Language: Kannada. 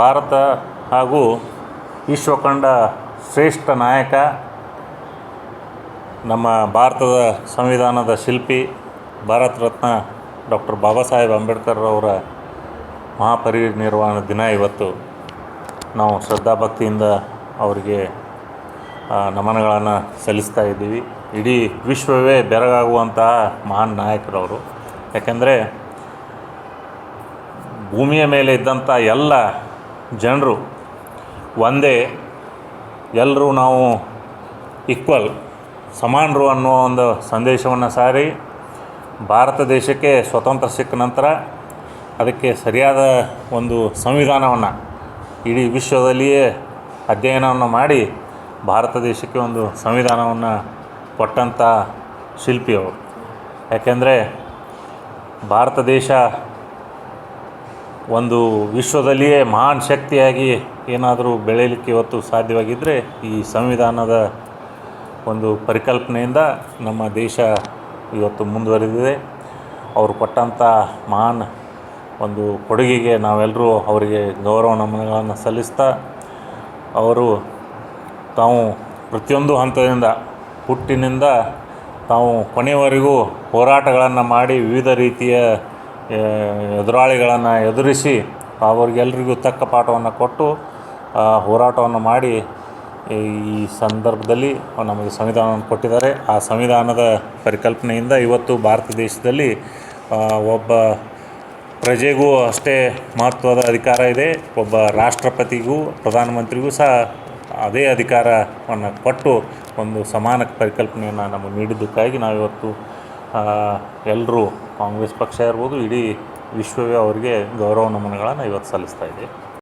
ಭಾರತ ಹಾಗೂ ವಿಶ್ವ ಕಂಡ ಶ್ರೇಷ್ಠ ನಾಯಕ, ನಮ್ಮ ಭಾರತದ ಸಂವಿಧಾನದ ಶಿಲ್ಪಿ, ಭಾರತ ರತ್ನ ಡಾಕ್ಟರ್ ಬಾಬಾ ಸಾಹೇಬ್ ಅಂಬೇಡ್ಕರ್ ಅವರ ಮಹಾಪರಿನಿರ್ವಾಣ ದಿನ ಇವತ್ತು ನಾವು ಶ್ರದ್ಧಾಭಕ್ತಿಯಿಂದ ಅವರಿಗೆ ನಮನಗಳನ್ನು ಸಲ್ಲಿಸ್ತಾ ಇದ್ದೀವಿ. ಇಡೀ ವಿಶ್ವವೇ ಬೆರಗಾಗುವಂತಹ ಮಹಾನ್ ನಾಯಕರವರು. ಯಾಕೆಂದರೆ ಭೂಮಿಯ ಮೇಲೆ ಇದ್ದಂಥ ಎಲ್ಲ ಜನರು ಒಂದೇ ಎಲ್ಲರೂ ನಾವು ಈಕ್ವಲ್ ಸಮಾನರು ಅನ್ನುವ ಒಂದು ಸಂದೇಶವನ್ನು ಸಾರಿ, ಭಾರತ ದೇಶಕ್ಕೆ ಸ್ವತಂತ್ರ ಸಿಕ್ಕ ನಂತರ ಅದಕ್ಕೆ ಸರಿಯಾದ ಒಂದು ಸಂವಿಧಾನವನ್ನು ಇಡೀ ವಿಶ್ವದಲ್ಲಿಯೇ ಅಧ್ಯಯನವನ್ನು ಮಾಡಿ ಭಾರತ ದೇಶಕ್ಕೆ ಒಂದು ಸಂವಿಧಾನವನ್ನು ಕೊಟ್ಟಂಥ ಶಿಲ್ಪಿ ಅವರು ಯಾಕೆಂದರೆ ಭಾರತ ದೇಶ ಒಂದು ವಿಶ್ವದಲ್ಲಿಯೇ ಮಹಾನ್ ಶಕ್ತಿಯಾಗಿ ಏನಾದರೂ ಬೆಳೆಯಲಿಕ್ಕೆ ಇವತ್ತು ಸಾಧ್ಯವಾಗಿದ್ದರೆ ಈ ಸಂವಿಧಾನದ ಒಂದು ಪರಿಕಲ್ಪನೆಯಿಂದ ನಮ್ಮ ದೇಶ ಇವತ್ತು ಮುಂದುವರೆದಿದೆ. ಅವರು ಕೊಟ್ಟಂಥ ಮಹಾನ್ ಒಂದು ಕೊಡುಗೆಗೆ ನಾವೆಲ್ಲರೂ ಅವರಿಗೆ ಗೌರವ ನಮನಗಳನ್ನು ಸಲ್ಲಿಸ್ತಾ, ಅವರು ತಾವು ಪ್ರತಿಯೊಂದು ಹಂತದಿಂದ, ಹುಟ್ಟಿನಿಂದ ತಾವು ಕೊನೆಯವರೆಗೂ ಹೋರಾಟಗಳನ್ನು ಮಾಡಿ ವಿವಿಧ ರೀತಿಯ ಎದುರಾಳಿಗಳನ್ನು ಎದುರಿಸಿ ಅವರಿಗೆಲ್ರಿಗೂ ತಕ್ಕ ಪಾಠವನ್ನು ಕೊಟ್ಟು ಹೋರಾಟವನ್ನು ಮಾಡಿ, ಈ ಸಂದರ್ಭದಲ್ಲಿ ನಮಗೆ ಸಂವಿಧಾನವನ್ನು ಕೊಟ್ಟಿದ್ದಾರೆ. ಆ ಸಂವಿಧಾನದ ಪರಿಕಲ್ಪನೆಯಿಂದ ಇವತ್ತು ಭಾರತ ದೇಶದಲ್ಲಿ ಒಬ್ಬ ಪ್ರಜೆಗೂ ಅಷ್ಟೇ ಮಹತ್ವದ ಅಧಿಕಾರ ಇದೆ. ಒಬ್ಬ ರಾಷ್ಟ್ರಪತಿಗೂ, ಪ್ರಧಾನಮಂತ್ರಿಗೂ ಸಹ ಅದೇ ಅಧಿಕಾರವನ್ನು ಕೊಟ್ಟು ಒಂದು ಸಮಾನ ಪರಿಕಲ್ಪನೆಯನ್ನು ನಮಗೆ ನೀಡಿದ್ದಕ್ಕಾಗಿ ನಾವಿವತ್ತು ಎಲ್ಲರೂ ಕಾಂಗ್ರೆಸ್ ಪಕ್ಷ ಇರ್ಬೋದು ಇಡೀ ವಿಶ್ವವೇ ಅವರಿಗೆ ಗೌರವ ನಮನಗಳನ್ನು ಇವತ್ತು ಸಲ್ಲಿಸ್ತಾ ಇದ್ದೀವಿ